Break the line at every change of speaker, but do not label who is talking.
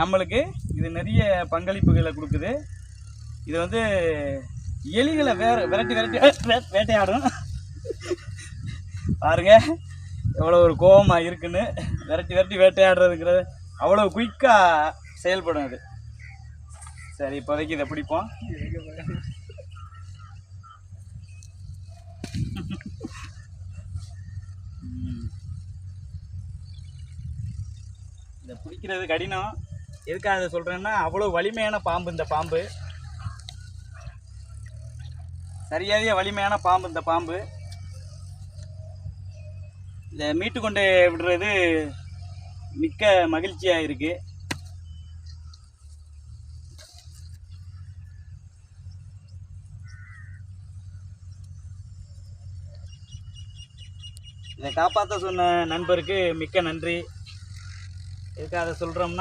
நம்மளுக்கு இது நிறைய பங்களிப்புகளை கொடுக்குது. இது வந்து எலிகளை வேற விரட்டி விரட்டி வேட்டையாடும். பாருங்க எவ்வளோ ஒரு கோபமாக இருக்குன்னு. விரட்டி விரட்டி வேட்டையாடுறதுங்கிறது அவ்வளோ குயிக்காக செயல்படும் அது. சரி இப்போதைக்கு இதை பிடிப்போம். இதை பிடிக்கிறது கடினம். எதுக்காக அதை சொல்கிறேன்னா அவ்வளோ வலிமையான பாம்பு இந்த பாம்பு. சரியாதிய வலிமையான பாம்பு இந்த பாம்பு. இதை மீட்டு கொண்டு விடுறது மிக்க மகிழ்ச்சியாக இருக்குது இதை காப்பாற்ற சொன்ன நண்பருக்கு மிக்க நன்றி. எதுக்காக சொல்கிறோம்னா